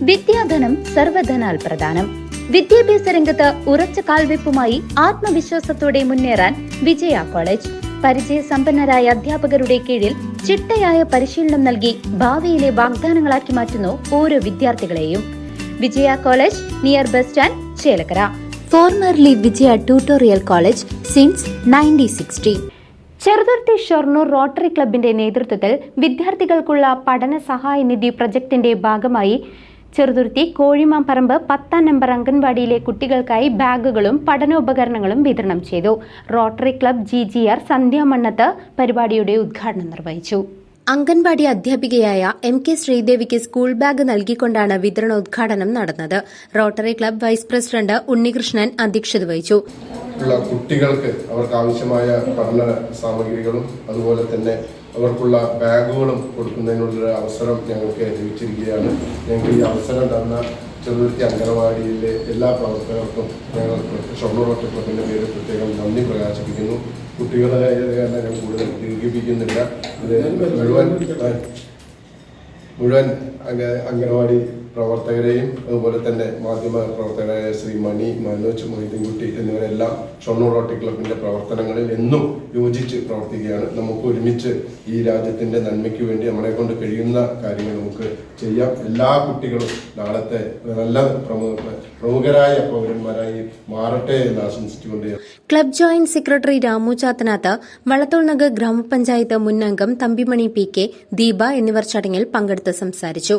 വിദ്യാധനം സർവധനാൽ പ്രധാനം വിദ്യാഭ്യാസ രംഗത്ത് ഉറച്ച കാൽവെപ്പുമായി ആത്മവിശ്വാസത്തോടെ മുന്നേറാൻ വിജയ കോളേജ്. പരിചയസമ്പന്നരായ അധ്യാപകരുടെ കീഴിൽ ചിട്ടയായ പരിശീലനം നൽകി ഭാവിയിലെ വാഗ്ദാനങ്ങളാക്കി മാറ്റുന്നു ഓരോ വിദ്യാർത്ഥികളെയും. Vijaya college near bus stand Chelakkara. Formerly Vijaya tutorial college since nineteen sixty. Cheruthuruthy Shoranur rotary ക്ലബിന്റെ നേതൃത്വത്തിൽ വിദ്യാർത്ഥികൾക്കുള്ള പഠന സഹായ നിധി പ്രൊജക്ടിന്റെ ഭാഗമായി ചെറുതുരുത്തി കോഴിമാമ്പറമ്പ് പത്താം നമ്പർ അംഗൻവാടിയിലെ കുട്ടികൾക്കായി ബാഗുകളും പഠനോപകരണങ്ങളും വിതരണം ചെയ്തു. Rotary club G G R Sandhyamannath പരിപാടിയുടെ ഉദ്ഘാടനം നിർവഹിച്ചു. അംഗൻവാടി അധ്യാപികയായ എം കെ ശ്രീദേവിക്ക് സ്കൂൾ ബാഗ് നൽകിക്കൊണ്ടാണ് വിതരണോദ്ഘാടനം നടന്നത്. Rotary club vice president Unnikrishnan അധ്യക്ഷത വഹിച്ചു. കുട്ടികൾക്ക് അവർക്ക് ആവശ്യമായ പഠന സാമഗ്രികളും അതുപോലെ തന്നെ അവർക്കുള്ള ബാഗുകളും കൊടുക്കുന്നതിനുള്ള അവസരം ഞങ്ങൾക്ക് ലഭിച്ചിരിക്കുകയാണ്. ഞങ്ങൾക്ക് ഈ അവസരം തന്ന ചെറുതുരുത്തി അംഗനവാടിയിലെ എല്ലാ പ്രവർത്തകർക്കും ഞങ്ങൾ ഷൊർണൂർ ക്ലബിന്റെ പേര് പ്രത്യേകം നന്ദി പ്രകാശിപ്പിക്കുന്നു. കുട്ടികളെ കാരണം ഞാൻ കൂടുതൽ ദീർഘിപ്പിക്കുന്നില്ല. മുഴുവൻ മുഴുവൻ അംഗ അംഗനവാടി പ്രവർത്തകരെയും അതുപോലെ തന്നെ മാധ്യമ പ്രവർത്തകരായ ശ്രീ മണി മനോജ് മൊയ്തീൻകുട്ടി എന്നിവരെല്ലാം ഷൊർണൂർ റോട്ടി ക്ലബിന്റെ പ്രവർത്തനങ്ങളിൽ എന്നും യോജിച്ച് പ്രവർത്തിക്കുകയാണ്. നമുക്ക് ഒരുമിച്ച് ഈ രാജ്യത്തിന്റെ നന്മയ്ക്ക് വേണ്ടി നമ്മളെ കൊണ്ട് കഴിയുന്ന കാര്യങ്ങൾ നമുക്ക് ചെയ്യാം. എല്ലാ കുട്ടികളും നാളത്തെ നല്ല പ്രമുഖ പ്രമുഖരായ പൗരന്മാരായി മാറട്ടെ എന്ന് ആശംസിച്ചുകൊണ്ട് club joint secretary Ramu Chathanath Vallathol Nagar ഗ്രാമപഞ്ചായത്ത് മുൻ അംഗം തമ്പിമണി പി കെ ദീപ എന്നിവർ ചടങ്ങിൽ പങ്കെടുത്ത് സംസാരിച്ചു.